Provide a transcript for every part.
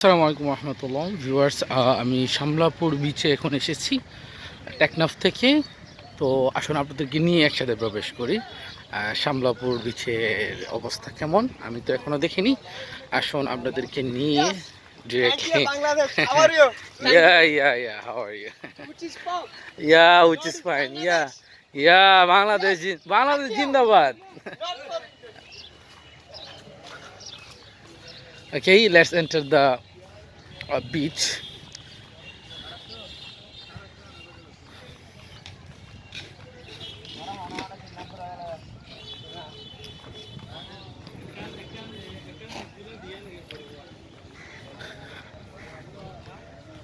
আসসালামু আলাইকুম রহমতুল্লাহ। ভিউয়ার্স আমি শামলাপুর বিচে এখন এসেছি টেকনাফ থেকে। তো আসুন আপনাদেরকে নিয়ে একসাথে প্রবেশ করি। শামলাপুর বিচের অবস্থা কেমন? আমি তো এখনও দেখিনি। আসুন আপনাদেরকে নিয়ে. How are you? Yeah yeah yeah Which is. ইয়া ইয়া ইয়া বাংলাদেশ বাংলাদেশ জিন্দাবাদ। Okay, let's enter the uh, beach.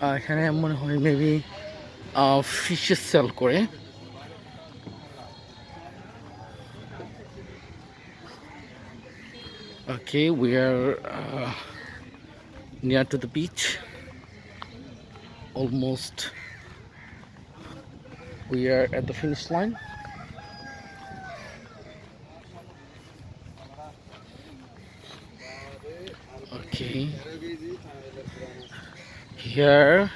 আহ, এখানে মনে হয় মেবি ফিশের সেল করে we are uh, near to the beach. Almost. We are at the finish line. Okay. Here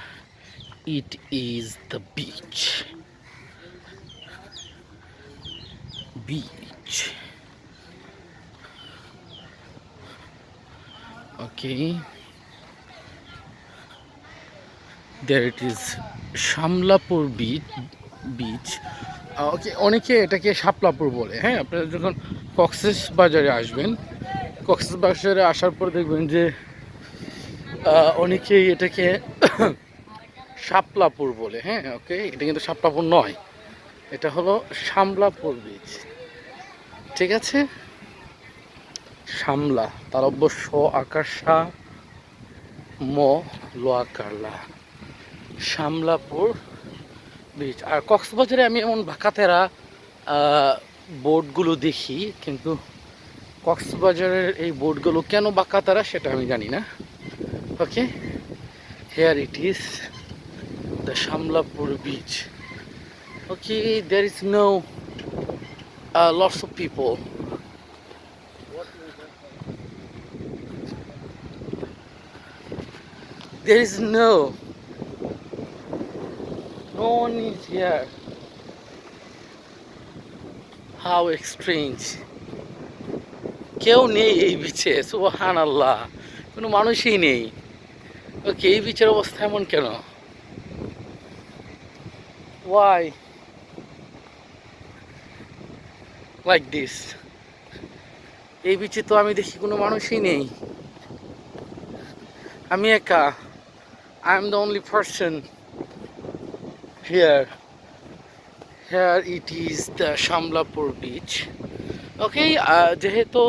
it is the beach. Beach. Okay. There it is Shamlapur beach beach okay অনেকে এটাকে শাপলাপুর বলে। হ্যাঁ আপনারা যখন কক্সেস বাজারে আসবেন কক্সেস বাজারে আসার পর দেখবেন যে অনেকেই এটাকে শাপলাপুর বলে। হ্যাঁ ওকে এটা কিন্তু শাপলাপুর নয়। এটা হলো শামলাপুর বিচ ঠিক আছে? শামলা, তার অবশ্য আকাশা ম লোয়াকারলা শামলাপুর বিচ আর কক্সবাজারে আমি এমন বাঁকাতেরা বোর্ডগুলো দেখি, কিন্তু কক্সবাজারের এই বোর্ডগুলো কেন বাঁকাতারা সেটা আমি জানি না। Okay here it is the Shamlapur beach okay there is no lots of people There is no. No one is here. How strange. কেউ নেই এই বিচে সুবহান আল্লাহ কোনো মানুষই নেই। ওকে এই বিচের অবস্থা এমন কেন? ওয়াই লাইক দিস এই বিচে তো আমি দেখি কোনো মানুষই নেই। আমি একা। I'm the only person. Here. Here it is the Shamlapur beach. ওকে যেহেতু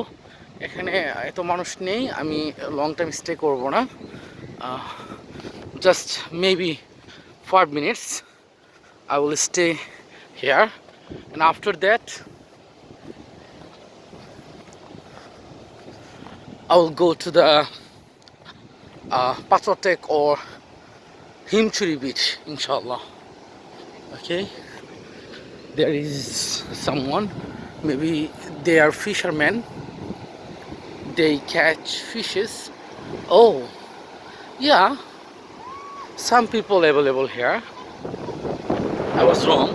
এখানে এত মানুষ নেই আমি লং টাইম স্টে করব না just maybe five minutes I will stay here and after that I will go to the uh, Patotek or Himchuri beach, inshallah. Okay, there is someone, maybe they are fishermen, they catch fishes. Oh, yeah, some people available here. I was wrong.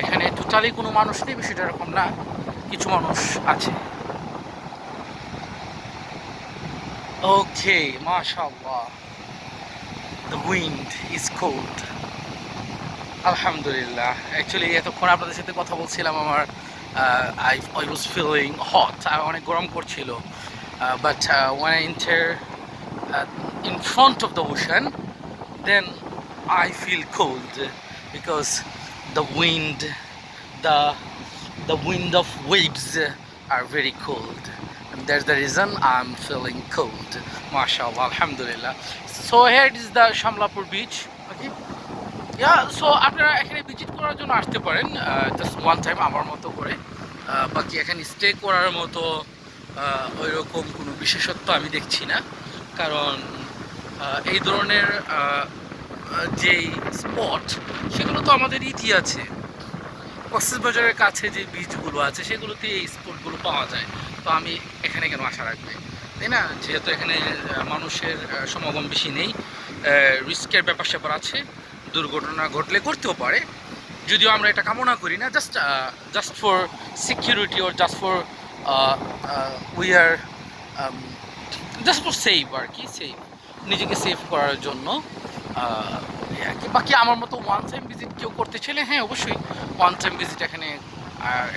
এখানে totally কোনো মানুষ নেই বিষয়টা এরকম না কিছু মানুষ আছে Okay, mashallah. The wind is cold. আলহামদুলিল্লাহ। অ্যাকচুয়ালি এতক্ষণ আপনাদের সাথে কথা বলছিলাম আমার I I was feeling hot অনেক গরম করছিল। But when enter in front the ocean then I feel cold because the wind the wind of waves are very cold that the reason I am feeling cold martial আলহামদুলিল্লাহ so here is the Shamlapur beach yeah, so আপনারা এখানে visit করার জন্য আসতে পারেন just one time আমার মতো করে। বাকি এখানে স্টে করার মতো ওই রকম কোনো বিশেষত্ব আমি দেখছি না। কারণ এই ধরনের যেই স্পট সেগুলো তো আমাদের ইতি আছে। কক্সবাজারের কাছে যে বীজগুলো আছে, সেগুলোতে এই স্পটগুলো পাওয়া যায়। তো আমি এখানে কেন আশা রাখবে? তাই না? যেহেতু এখানে মানুষের সমাগম বেশি নেই রিস্কের ব্যাপার স্যাপার আছে। দুর্ঘটনা ঘটলে ঘটতেও পারে। যদিও আমরা এটা কামনা করি না just just for security or just for we are just for save আর কি সেভ নিজেকে সেভ করার জন্য কি। বাকি আমার মতো ওয়ান টাইম ভিজিট কেউ করতে চাইলে হ্যাঁ অবশ্যই ওয়ান টাইম ভিজিট এখানে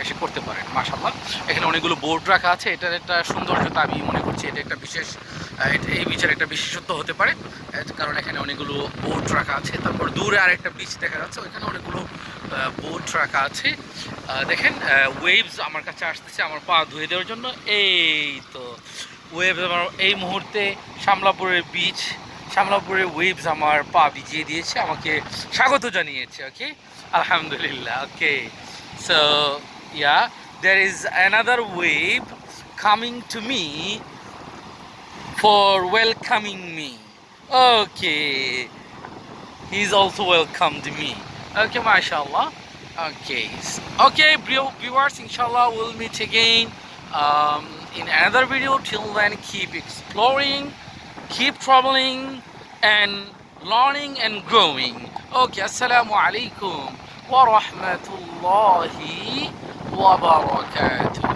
এসে করতে পারেন মাশাল্লাহ এখানে অনেকগুলো বোর্ড রাখা আছে, এটার একটা সৌন্দর্যতা আমি মনে করছি, এটা একটা বিশেষ এই বিচের একটা বিশেষত্ব হতে পারে কারণ এখানে অনেকগুলো বোট রাখা আছে। তারপর দূরে আরেকটা বিচ দেখা যাচ্ছে, ওইখানে অনেকগুলো বোট রাখা আছে। দেখেন ওয়েভস আমার কাছে আসতেছে আমার পা ধুয়ে দেওয়ার জন্য। এই তো ওয়েভস আমার, এই মুহূর্তে শামলাপুরের বিচ শামলাপুরের ওয়েভস আমার পা ভিজিয়ে দিয়েছে, আমাকে স্বাগত জানিয়েছে ওকে আলহামদুলিল্লাহ okay so yeah there is another wave coming to me for welcoming me. Okay. He's also welcomed me. Okay mashallah. Okay. Okay view- viewers inshallah we'll meet again um, in another video. Till then keep exploring keep traveling and learning and growing. Okay assalamu alaikum wa rahmatullahi wa barakatuh